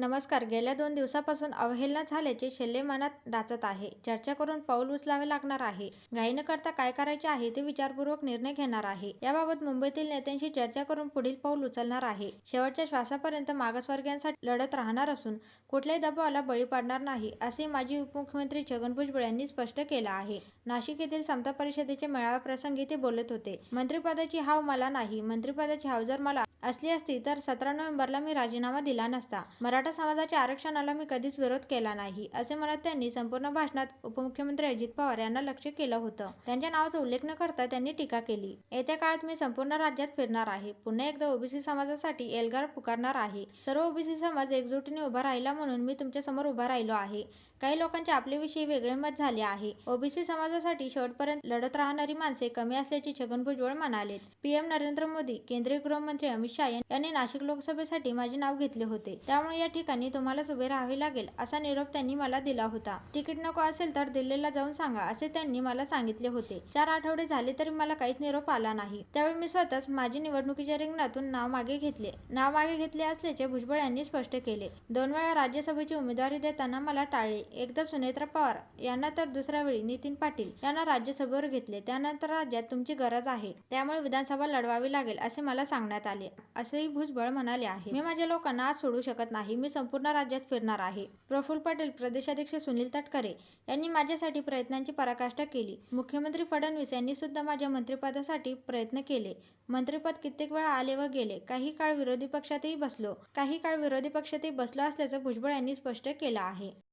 नमस्कार. गेल्या दोन दिवसापासून अवहेलना झाल्याचे शेल्ले मनात डाचत आहे. चर्चा करून पाऊल उचलावे लागणार आहे. घाई न करता काय करायचे आहे ते विचारपूर्वक निर्णय घेणार आहे. याबाबत मुंबईतील नेत्यांशी चर्चा करून पुढील पाऊल उचलणार आहे. शेवटच्या श्वासापर्यंत मागासवर्गीयांसाठी लढत राहणार असून कुठल्याही दबावाला बळी पडणार नाही असे माजी उपमुख्यमंत्री छगन भुजबळ यांनी स्पष्ट केलं आहे. नाशिक येथील समता परिषदेच्या मेळाव्याप्रसंगी ते बोलत होते. मंत्रिपदाची हाव मला नाही मंत्रिपदाची हाव जर मला असली असती तर सतरा नोव्हेंबरला मी राजीनामा दिला नसता. मराठा समाजाच्या आरक्षणाला मी कधीच विरोध केला नाही असे म्हणत त्यांनी संपूर्ण भाषणात उपमुख्यमंत्री अजित पवार यांना लक्ष केलं होतं. त्यांच्या नावाचा उल्लेख न करता त्यांनी टीका केली. येत्या काळात मी संपूर्ण राज्यात फिरणार आहे. पुन्हा एकदा ओबीसी समाजासाठी एल्गार पुकारणार आहे. सर्व ओबीसी समाज एकजुटीने उभा राहिला म्हणून मी तुमच्यासमोर उभा राहिलो आहे. काही लोकांचे आपल्याविषयी वेगळे मत झाले आहे. ओबीसी समाजासाठी शेवटपर्यंत लढत राहणारी माणसे कमी असल्याचे छगन भुजबळ म्हणाले पीएम नरेंद्र मोदी केंद्रीय गृहमंत्री अमित शहा यांनी नाशिक लोकसभेसाठी माझे नाव घेतले होते. त्यामुळे या ठिकाणी तुम्हालाच उभे राहावे लागेल असा निरोप त्यांनी मला दिला होता. तिकीट नको असेल तर दिल्लीला जाऊन सांगा असे त्यांनी मला सांगितले होते. चार आठवडे झाले तरी मला काहीच निरोप आला नाही. त्यावेळी मी स्वतःच माझी निवडणुकीच्या रिंगणातून नाव मागे घेतले. नाव मागे घेतले असल्याचे भुजबळ यांनी स्पष्ट केले. दोन वेळा राज्यसभेची उमेदवारी देताना मला टाळले. एकदा सुनेत्रा पवार यांना तर दुसऱ्या वेळी नितीन पाटील यांना राज्यसभेवर घेतले. त्यानंतर राज्यात तुमची गरज आहे. त्यामुळे विधानसभा लढवावी लागेल असे मला सांगण्यात आले. असेही भुजबळ म्हणाले आहे. मी माझ्या लोकांना आज सोडू शकत नाही. मी संपूर्ण राज्यात फिरणार आहे. प्रफुल्ल पटेल प्रदेशाध्यक्ष सुनील तटकरे यांनी माझ्यासाठी प्रयत्नांची पराकाष्ठा केली. मुख्यमंत्री फडणवीस यांनी सुद्धा माझ्या मंत्रिपदासाठी प्रयत्न केले. मंत्रिपद कित्येक वेळा आले व गेले. काही काळ विरोधी पक्षातही बसलो. काही काळ विरोधी पक्षातही बसलो असल्याचं भुजबळ यांनी स्पष्ट केलं आहे.